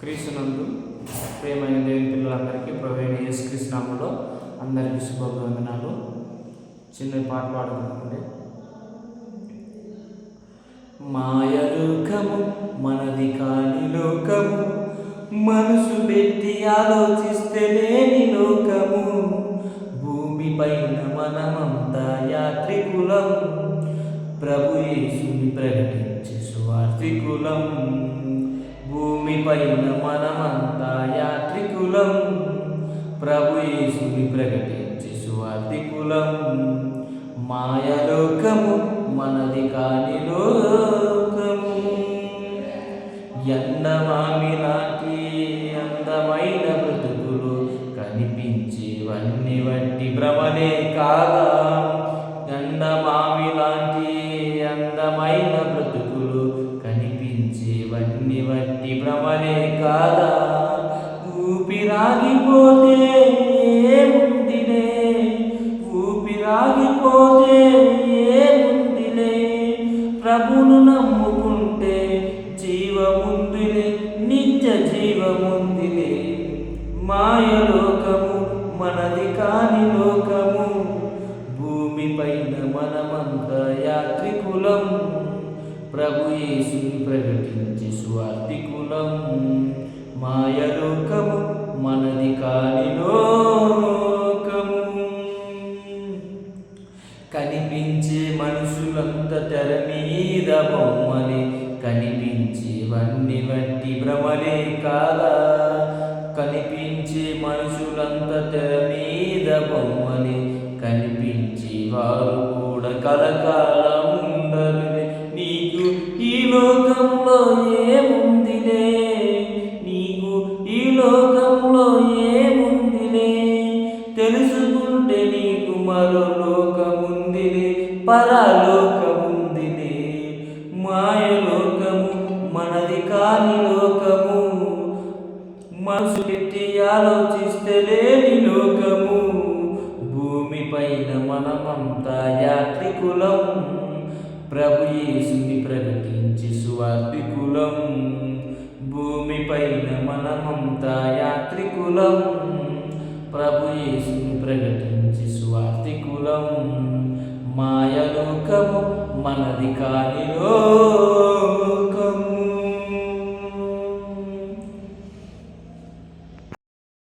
క్రీస్తునందు ప్రేమైన దేవుని పిల్లలందరికీ ప్రవీణ ఎస్ నామంలో అందరికీ శుభవందనాలు చిన్న పాట పాడుకుంటుండే మాయ లోకము మనది కాని లోకము మనసు పెట్టి ఆలోచిస్తే లేని లోకము. భూమిపైన మనమంతా యాత్రికులం ప్రభు యేసుని ప్రకటించే సువార్థికులం. భూమిపైన మనమంతా యాత్రికులం. ప్రభు యేసుని ప్రకటించే సువార్థికులం మాయలోకము మనది కాని లోకము. ఎండమామి లాంటి అందమైన బ్రతుకులు కనిపించేవన్నీ వంటి భ్రమనే కాదా. ఇవన్నీ వట్టి భ్రమలే కాదా? ఊపిరాగిపోతే ఏముందిలే? ఊపిరాగిపోతే ఏముందిలే? ప్రభును నమ్ముకుంటే జీవముందిలే నిత్య జీవముందిలే. మాయలోకము మనది కాని లోకము. భూమిపైన మనమంతా యాత్రికులం. ప్రభు యేసుని ప్రకటించి స్వార్థికులం మాయలోకము మనది కాని లోకము. కనిపించే మనుషులంత తెర మీద బొమ్మలే. కనిపించేవన్నీ వంటి భ్రమలే కాదా? కనిపించే మనుషులంత తెర మీద బొమ్మలే. కనిపించే వారు కూడా కలకాలం మరో లోకముందిలే పరలోకముందిలే. మాయలోకము మనది కాని లోకము. మనసు పెట్టి ఆలోచిస్తే లేని లోకము భూమిపైన మనమంతా యాత్రికులం. ప్రభు యేసుని ప్రకటించి సువార్థికులం భూమిపైన మనమంతా యాత్రికులం. ప్రభు యేసుని ప్రకటించి సువార్థికులం మాయలోకము మనది కాని